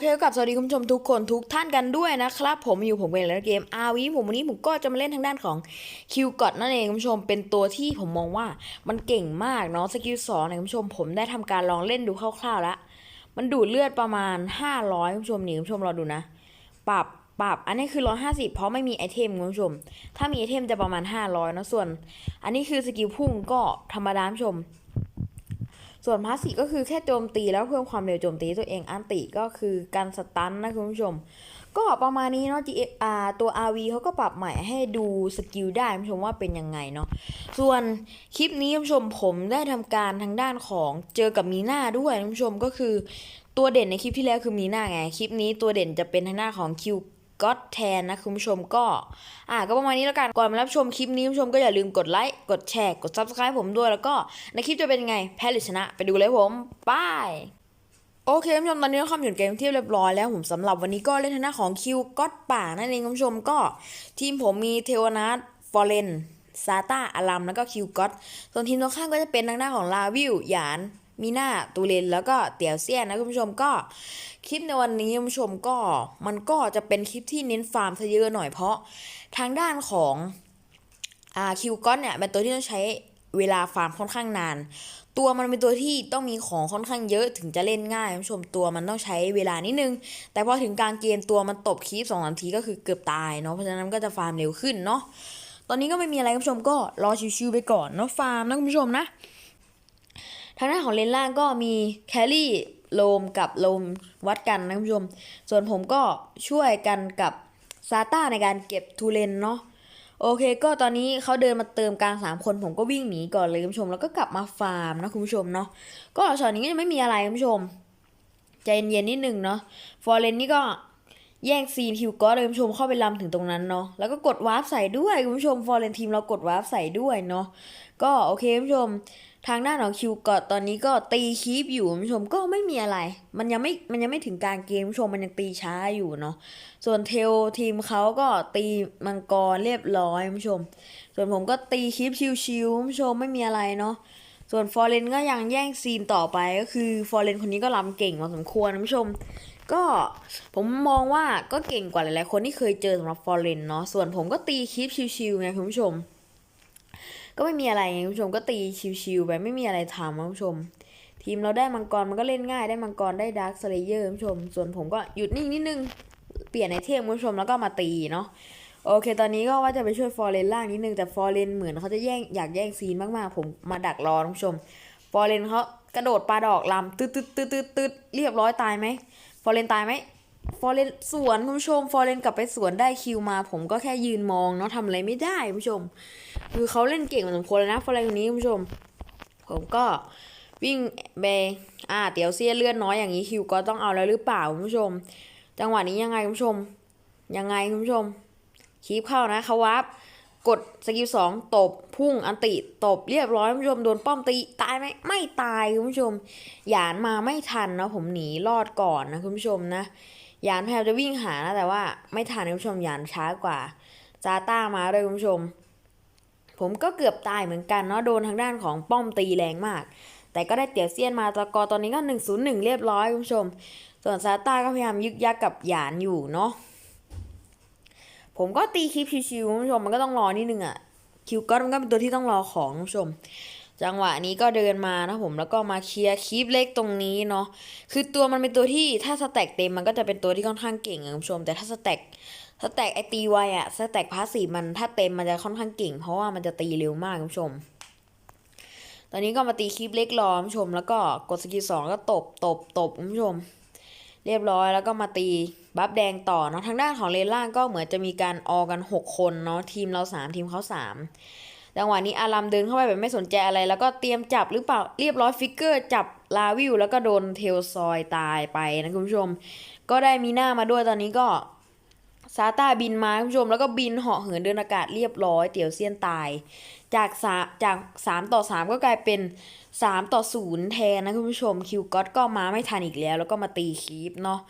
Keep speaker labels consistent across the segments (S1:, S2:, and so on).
S1: เคกับสวัสดีคุณผู้ชมทุกคนทุกท่านกันด้วยนะครับ ผมอยู่ผมเป็นแล้วเกม RV ผมวันนี้ผมก็จะมาเล่นทางด้านของคิวกอดนั่นเองคุณผู้ชมเป็นตัวที่ผมมองว่ามันเก่งมากเนาะสกิลสองเนี่ยคุณผู้ชมผมได้ทำการลองเล่นดูคร่าวๆแล้ว มันดูดเลือดประมาณ 500คุณผู้ชมนี่คุณผู้ชมรอดูนะปรับปรับอันนี้คือ150เพราะไม่มีไอเทมคุณผู้ชม ถ้ามีไอเทมจะประมาณ500เนอะส่วน อันนี้คือสกิลพุ่งก็ธรรมดาคุณผู้ชม ส่วนพาสซีฟก็คือแค่โจมตีแล้วเพิ่มความเร็วโจมตีตัวเองอันติก็คือการสตันนะคุณผู้ชม ก็ประมาณนี้เนาะ GFR ตัว RV เขาก็ปรับใหม่ให้ดูสกิลได้คุณผู้ชมว่าเป็นยังไงเนาะ ส่วนคลิปนี้คุณผู้ชมผมได้ทำการทางด้านของเจอกับมีหน้าด้วยคุณผู้ชมก็คือตัวเด่นในคลิปที่แล้วคือมีหน้าไง คลิปนี้ตัวเด่นจะเป็นทางหน้าของคิว ก็แทนนะคุณผู้ชมก็อะก็ประมาณนี้แล้วกัน ก่อนมารับชมคลิปนี้คุณผู้ชมก็อย่าลืมกดไลค์กดแชร์กด subscribe ผมด้วยแล้วก็ในคลิปจะเป็นไงแพ้หรือชนะ ไปดูเลยผมบายโอเคคุณผู้ชมตอนนี้ก็คำหยุดเกมที่เรียบร้อยแล้วผมสำหรับวันนี้ก็เล่นทางหน้าของคิวก็ป่านั่นเองคุณผู้ชมก็ ทีมผมมีเทวนาทฟอร์เรนซาตาอารัมแล้วก็คิวก็ตส่วนทีมตรงข้ามก็จะเป็นทางหน้าของลาวิวหยาน มีหน้าตูเลนแล้วก็เตี๋ยวเซียนนะคุณผู้ชมก็คลิปในวันนี้คุณผู้ชมก็มันก็จะเป็นคลิปที่เน้นฟาร์มซะเยอะหน่อยเพราะทางด้านของอ่าคิวก็เนี่ยเป็นตัวที่ต้องใช้เวลาฟาร์มค่อนข้างนาน ตัวมันเป็นตัวที่ต้องมีของค่อนข้างเยอะถึงจะเล่นง่ายคุณผู้ชมตัวมันต้องใช้เวลานิดนึง แต่พอถึงกลางเกมตัวมันตบคลิปสองนามทีก็คือเกือบตายเนาะเพราะฉะนั้นก็จะฟาร์มเร็วขึ้นเนาะตอนนี้ก็ไม่มีอะไรคุณผู้ชมก็รอชิวๆไปก่อนเนาะฟาร์มนะคุณผู้ชมนะ ทางด้านของเลนล่างก็มีแคลรี่โลมกับโลมวัดกันนะคุณผู้ชม ส่วนผมก็ช่วยกันกับซาต้าในการเก็บทูเลนเนาะโอเค ก็ตอนนี้เขาเดินมาเติมกลางสามคนผมก็วิ่งหนีก่อนเลยคุณผู้ชม แล้วก็กลับมาฟาร์มนะคุณผู้ชมเนาะก็ช็อตนี้ก็ยังไม่มีอะไรคุณผู้ชมใจเย็นๆนิดนึงเนาะฟอร์เรนนี่ก็แย่งซีนคิวก็เลยคุณผู้ชมเข้าไปลำถึงตรงนั้นเนาะแล้วก็กดวาร์ปใส่ด้วยคุณผู้ชมฟอร์เรนทีมเรากดวาร์ปใส่ด้วยเนาะก็โอเคคุณผู้ชม ทางด้านของคิวกอดตอนนี้ก็ตีคีปอยู่คุณผู้ชมก็ไม่มีอะไร มันยังไม่มันยังไม่ถึงการเกมคุณผู้ชมมันยังตีช้าอยู่เนาะส่วนเทลทีมเขาก็ตีมังกรเรียบร้อยคุณผู้ชม ส่วนผมก็ตีคีปชิวๆคุณผู้ชมไม่มีอะไรเนาะส่วนฟอร์เรนก็ยังแย่งซีนต่อไปก็คือฟอร์เรนคนนี้ก็ลำเก่งพอสมควรคุณผู้ชม ก็ผมมองว่าก็เก่งกว่าหลายๆคนที่เคยเจอสำหรับฟอร์เรนเนาะส่วนผมก็ตีคีปชิวๆไงคุณผู้ชม ก็ไม่มีอะไรไงคุณผู้ชมก็ตีชิวๆไปไม่มีอะไรทำคุณผู้ชม ทีมเราได้มังกรมันก็เล่นง่ายได้มังกรได้ดาร์คสเลเยอร์คุณผู้ชม ส่วนผมก็หยุดนิ่งนิดนึง เปลี่ยนไอเทมคุณผู้ชมแล้วก็มาตีเนาะโอเค ตอนนี้ก็ว่าจะไปช่วยฟอร์เรนล่างนิดนึง แต่ฟอร์เรนเหมือนเขาจะแย่งอยากแย่งซีนมาก ๆ ผมมาดักรอคุณผู้ชม ฟอร์เรนเขากระโดดปลาดอกลำตืดตืดตืดตืดตืดเรียบร้อยตายไหมฟอร์เรนตายไหม ฟอร์เรนสวนคุณผู้ชมฟอร์เรนกลับไปสวนได้คิวมา ผมก็แค่ยืนมองเนาะทำอะไรไม่ได้คุณผู้ชม คือเขาเล่นเก่งพอสมควรเลยนะฟอร์เรนคนนี้คุณผู้ชม ผมก็วิ่งไปอ่าเตี๋ยวเสียเลือดน้อยอย่างนี้คิวก็ต้องเอาแล้วหรือเปล่าคุณผู้ชม จังหวะนี้ยังไงคุณผู้ชม ยังไงคุณผู้ชมคีบเข้านะเขาวับกดสกิลสองตบพุ่งอันติตบเรียบร้อยคุณผู้ชมโดนป้อมตีตายไหมไม่ตายคุณผู้ชมหยานมาไม่ทันนะผมหนีรอดก่อนนะคุณผู้ชมนะ ยานพยายามจะวิ่งหานะแต่ว่าไม่ทันคุณผู้ชมยานช้ากว่าซาต้ามาเลยคุณผู้ชม ผมก็เกือบตายเหมือนกันเนาะโดนทางด้านของป้อมตีแรงมาก แต่ก็ได้เตี๋ยวเซียนมาตะกอตอนนี้ก็หนึ่งศูนย์หนึ่งเรียบร้อยคุณผู้ชม ส่วนซาต้าก็พยายามยึกยักกับหยานอยู่เนาะผมก็ตีคลิปชิวๆคุณผู้ชมมันก็ต้องรอนิดนึงอะคิวก็มันก็เป็นตัวที่ต้องรอของคุณผู้ชม จังหวะนี้ก็เดินมานะผมแล้วก็มาเคลียร์คลิปเล็กตรงนี้เนาะคือตัวมันเป็นตัวที่ถ้าสแต็กเต็มมันก็จะเป็นตัวที่ค่อนข้างเก่งคุณผู้ชมแต่ถ้าสแต็กสแต็กไอตีไวอะสแต็กพาสซีมันถ้าเต็มมันจะค่อนข้างเก่ง เพราะว่ามันจะตีเร็วมากคุณผู้ชม ตอนนี้ก็มาตีคลิปเล็กรอคุณผู้ชม แล้วก็กดสกิลสองก็ตบตบตบคุณผู้ชม เรียบร้อยแล้วก็มาตีบัฟแดงต่อเนาะทางด้านของเลนล่างก็เหมือนจะมีการออกัน 6 คนเนาะทีมเรา 3 ทีมเขา 3 จังหวะนี้อารัมเดินเข้าไปแบบไม่สนใจอะไร แล้วก็เตรียมจับหรือเปล่าเรียบร้อยฟิกเกอร์จับลาวิวแล้วก็โดนเทลซอยตายไปนะคุณผู้ชม ก็ได้มีหน้ามาด้วยตอนนี้ก็ซาต้าบินมาคุณผู้ชมแล้วก็บินเหาะเหินเดินอากาศเรียบร้อยเตียวเซียนตาย จากสาจากสามต่อสามก็กลายเป็นสามต่อศูนย์แทนนะคุณผู้ชมคิวก็อตก็มาไม่ทันอีกแล้ว แล้วก็มาตีคีปเนาะ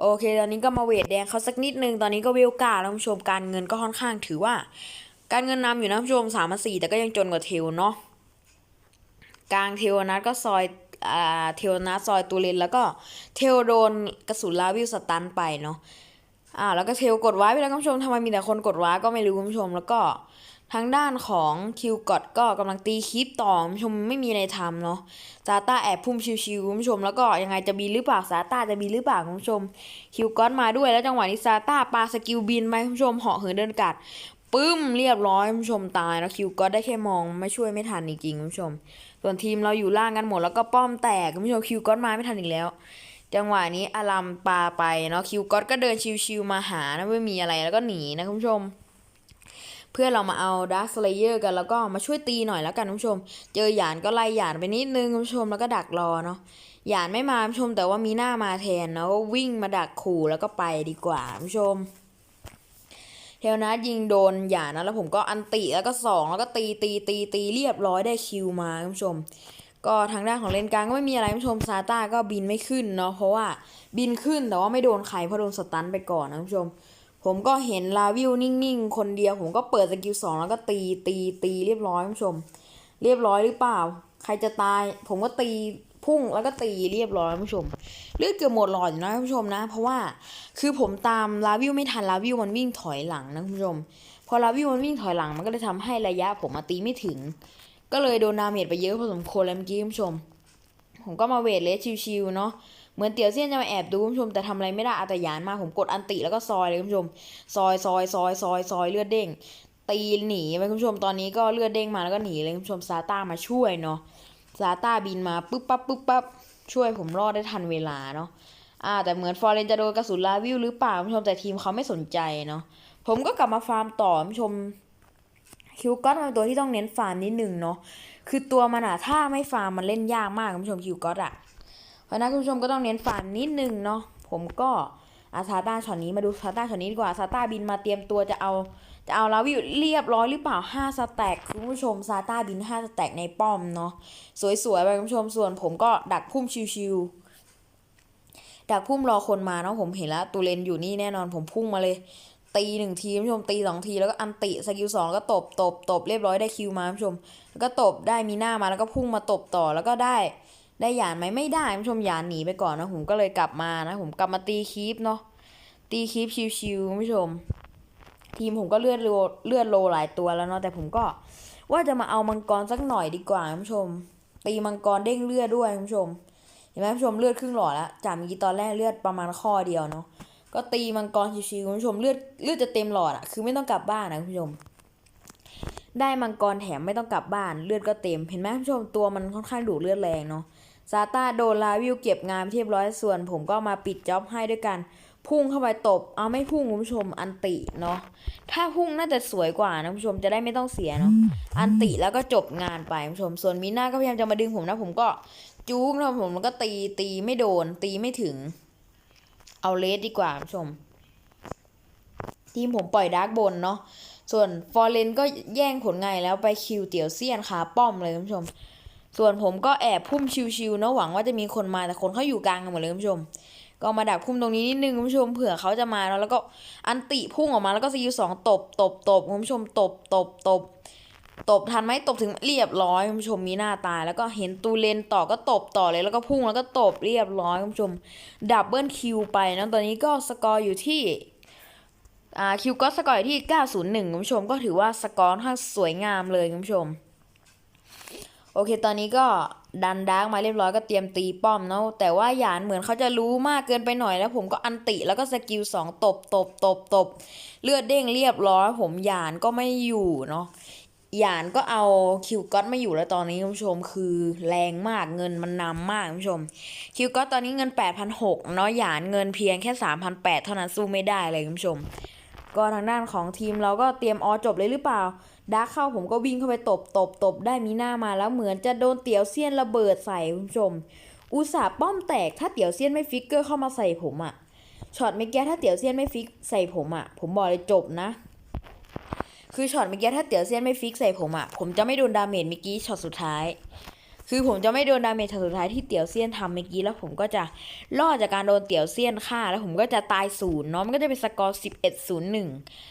S1: โอเค ตอนนี้ก็มาเวทแดงเขาสักนิดนึง ตอนนี้ก็เวลกาแล้วคุณผู้ชมการเงินก็ค่อนข้างถือว่า การเงินนำอยู่นะคุณผู้ชมสามสี่แต่ก็ยังจนกว่าเทลเนาะกลางเทลนัทก็ซอยอ่าเทลนาซอยตูเลนแล้วก็เทลโดนกระสุนลาวิวสตันไปเนาะอ่าแล้วก็เทลกดว้ไปแล้วคุณผู้ชมทำไมมีแต่คนกดว้ก็ไม่รู้คุณผู้ชมแล้วก็ทางด้านของคิวกอดก็กำลังตีคลิปต่อคุณผู้ชมไม่มีอะไรทำเนาะซาต้าแอบพุ่มชิวๆคุณผู้ชมแล้วก็ยังไงจะบินหรือเปล่าซาต้าจะบินหรือเปล่าคุณผู้ชมคิวกอดมาด้วยแล้วจังหวะนี้ซาต้าปาสกิลบินไปคุณผู้ชมเหาะเหินเดินกัด ปึ้มเรียบร้อยคุณผู้ชมตายแล้วคิวก็ได้แค่มองไม่ช่วยไม่ทันจริงๆคุณผู้ชม ส่วนทีมเราอยู่ล่างกันหมดแล้วก็ป้อมแตกคุณผู้ชมคิวก็มาไม่ทันอีกแล้ว จังหวะนี้อารัมปาไปเนาะคิวก็ก็เดินชิวๆมาหานะไม่มีอะไรแล้วก็หนีนะคุณผู้ชม เพื่อเรามาเอาดาร์คสเลเยอร์กันแล้วก็มาช่วยตีหน่อยแล้วกันคุณผู้ชม เจอหยานก็ไล่หยานไปนิดนึงคุณผู้ชมแล้วก็ดักรอเนาะหยานไม่มาคุณผู้ชมแต่ว่ามีหน้ามาแทนเนาะก็วิ่งมาดักขู่แล้วก็ไปดีกว่าคุณผู้ชม เทลนัสยิงโดนหยานะแล้วผมก็อันติแล้วก็สองแล้วก็ตีตีตีตีเรียบร้อยได้คิวมาคุณผู้ชม ก็ทางด้านของเลนกลางก็ไม่มีอะไรคุณผู้ชมซาต้าก็บินไม่ขึ้นเนาะเพราะว่าบินขึ้นแต่ว่าไม่โดนใครเพราะโดนสตันไปก่อนนะคุณผู้ชม ผมก็เห็นลาวิวนิ่งๆ คนเดียวผมก็เปิดสกิลสองแล้วก็ตีตีตีเรียบร้อยคุณผู้ชม เรียบร้อยหรือเปล่า ใครจะตาย ผมก็ตี พุ่งแล้วก็ตีเรียบร้อยคุณผู้ชม เลือดเกือบหมดหลอดอยู่นะคุณผู้ชมนะ เพราะว่าคือผมตามลาวิวไม่ทันลาวิวมันวิ่งถอยหลังนะคุณผู้ชม พอลาวิวมันวิ่งถอยหลังมันก็เลยทำให้ระยะผมมาตีไม่ถึง ก็เลยโดนดาเมจไปเยอะพอสมควรเลยเมื่อกี้คุณผู้ชม ผมก็มาเวทเลสชิวๆเนาะเหมือนเตี๋ยวเซียนจะมาแอบดูคุณผู้ชมแต่ทำอะไรไม่ได้อาตยานมาผมกดอันติแล้วก็ซอยเลยคุณผู้ชม ซอยซอยซอยซอยซอยเลือดเด้งตีหนีไปคุณผู้ชมตอนนี้ก็เลือดเด้งมาแล้วก็หนีเลยคุณผู้ชมซาต้ามาช่วยเนาะ ซาต้าบินมาปุ๊บปั๊บปุ๊บปั๊บช่วยผมรอดได้ทันเวลาเนาะอ่าแต่เหมือนฟอร์เรนจะโดนกระสุนลาวิวหรือเปล่าคุณผู้ชมแต่ทีมเขาไม่สนใจเนาะผมก็กลับมาฟาร์มต่อคุณผู้ชมคิวก็อตเป็นตัวที่ต้องเน้นฟาร์มนิดนึงเนาะคือตัวมันอะถ้าไม่ฟาร์มมันเล่นยากมากคุณผู้ชมคิวก็อตอะเพราะฉะนั้นคุณผู้ชมก็ต้องเน้นฟาร์มนิดนึงเนาะผมก็อาซาต้าช็อตนี้มาดูซาต้าช็อตนี้ดีกว่าซาต้าบินมาเตรียมตัวจะเอา จะเอาลาวิวเรียบร้อยหรือเปล่า 5 สแต็กคุณผู้ชมซาต้าบิน 5 สแต็กในป้อมเนาะสวยๆไปคุณผู้ชมส่วนผมก็ดักพุ่มชิวๆดักพุ่มรอคนมาเนาะผมเห็นแล้วตูเลนอยู่นี่แน่นอนผมพุ่งมาเลย ตีหนึ่งทีคุณผู้ชมตีสองทีแล้วก็อันติสกิลสองแล้วก็ตบตบตบเรียบร้อยได้คิวมาคุณผู้ชมแล้วก็ตบได้มีหน้ามาแล้วก็พุ่งมาตบต่อแล้วก็ได้ได้หยานไหมไม่ได้คุณผู้ชมหยานหนีไปก่อนนะผมก็เลยกลับมานะผมกลับมาตีคีปเนาะตีคีปชิวๆคุณผู้ชม ทีมผมก็เลือดโลเลือดโลหลายตัวแล้วเนาะแต่ผมก็ว่าจะมาเอามังกรสักหน่อยดีกว่าคุณผู้ชม ตีมังกรเด้งเลือดด้วยคุณผู้ชมเห็นไหมคุณผู้ชมเลือดครึ่งหลอดแล้วจากเมื่อกี้ตอนแรกเลือดประมาณข้อเดียวเนาะก็ตีมังกรชิวๆคุณผู้ชมเลือดเลือดจะเต็มหลอดอะคือไม่ต้องกลับบ้านนะคุณผู้ชม ได้มังกรแถมไม่ต้องกลับบ้านเลือดก็เต็มเห็นไหมคุณผู้ชมตัวมันค่อนข้างดูเลือดแรงเนาะซาต้าโดนลาวิวเก็บงานเรียบร้อยส่วน ผมก็มาปิดจ็อบให้ด้วยกัน พุ่งเข้าไปตบ เอาไม่พุ่งคุณผู้ชมอันติเนาะ ถ้าพุ่งน่าจะสวยกว่านะคุณผู้ชมจะได้ไม่ต้องเสียเนาะ อันติแล้วก็จบงานไปคุณผู้ชม ส่วนมีน่าก็พยายามจะมาดึงผมนะ ผมก็จู๊กนะผมแล้วก็ตีตีไม่โดน ตีไม่ถึง เอาเลสดีกว่าคุณผู้ชม ทีมผมปล่อยดาร์กบนเนาะ ส่วนฟอร์เรนก็แย่งผลงานแล้วไปคิวเตี๋ยวเซียนขาป้อมเลยคุณผู้ชม ส่วนผมก็แอบพุ่มชิวๆเนาะหวังว่าจะมีคนมาแต่คนเขาอยู่กลางกันหมดเลยคุณผู้ชม ก็มาดักพุ่มตรงนี้นิดนึงคุณผู้ชมเผื่อเขาจะมาแล้วแล้วก็อันติพุ่งออกมาแล้วก็สกิลสองตบตบตบคุณผู้ชมตบตบตบตบทันไหมตบถึงเรียบร้อยคุณผู้ชมมีหน้าตาย แล้วก็เห็นตูเลนต่อก็ตบต่อเลยแล้วก็พุ่งแล้วก็ตบเรียบร้อยคุณผู้ชมดับเบิลคิวไปนะตอนนี้ก็สกอร์อยู่ที่อ่าคิวก็สกอร์อยู่ที่ 901คุณผู้ชมก็ถือว่าสกอร์ค่อนข้างสวยงามเลยคุณผู้ชม โอเค ตอนนี้ก็ดันดาร์กมาเรียบร้อยก็เตรียมตีป้อมเนาะแต่ว่าหยานเหมือนเขาจะรู้มากเกินไปหน่อยแล้วผมก็อันติแล้วก็สกิลสองตบตบตบตบเลือดเด้งเรียบร้อย ผมหยานก็ไม่อยู่เนาะหยานก็เอาคิวก็อตไม่อยู่แล้วตอนนี้คุณผู้ชมคือแรงมากเงินมันนำมากคุณผู้ชม คิวก็อตตอนนี้เงิน 8,600เนาะหยานเงินเพียงแค่ 3,800เท่านั้นสู้ไม่ได้เลยคุณผู้ชม ก็ทางด้านของทีมเราก็เตรียมออจบเลยหรือเปล่าดาร์กเข้าผมก็วิ่งเข้าไปตบตบตบได้มีหน้ามาแล้วเหมือนจะโดนเตี๋ยวเซียนระเบิดใส่คุณผู้ชม อุตส่าห์ป้อมแตกถ้าเตี๋ยวเซียนไม่ฟิกเกอร์เข้ามาใส่ผมอะช็อตเมื่อกี้ถ้าเตี๋ยวเซียนไม่ฟิกใส่ผมอะผมบอกเลยจบนะ คือช็อตเมื่อกี้ถ้าเตี๋ยวเซียนไม่ฟิกใส่ผมอะผมจะไม่โดนดาเมจเมื่อกี้ช็อตสุดท้าย คือผมจะไม่โดนดาเมจสุดท้ายที่เตี๋ยวเซียนทำเมื่อกี้แล้วผมก็จะรอดจากการโดนเตี๋ยวเซียนฆ่า แล้วผมก็จะตายศูนย์เนาะมันก็จะเป็นสกอร์11 0 1แต่อันย์หนึ่ง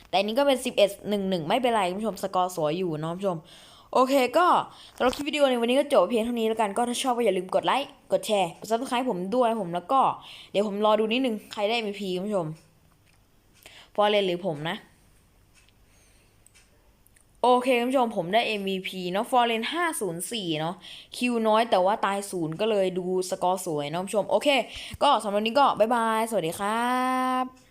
S1: แต่นี้ก็เป็น11 1 1ไม่เป็นไรคุณผู้ชมสกอร์สวยอยู่เนาะคุณผู้ชมโอเคก็สำหรับคลิปวิดีโอในวันนี้ก็จบเพียงเท่านี้แล้วกันก็ถ้าชอบก็อย่าลืมกดไลค์กดแชร์กด subscribe ผมด้วยผมแล้วก็เดี๋ยวผมรอดูนิดนึงใครได้ MVP คุณผู้ชมฟอเรนหรือผมนะ โอเคคุณผู้ชมผมได้ MVP เนาะฟอร์เรน504 เนาะคิวน้อยแต่ว่าตายศูนย์ก็เลยดูสกอร์สวยเนาะคุณผู้ชม โอเค ก็สำหรับวันนี้ก็ บ๊ายบาย สวัสดีครับ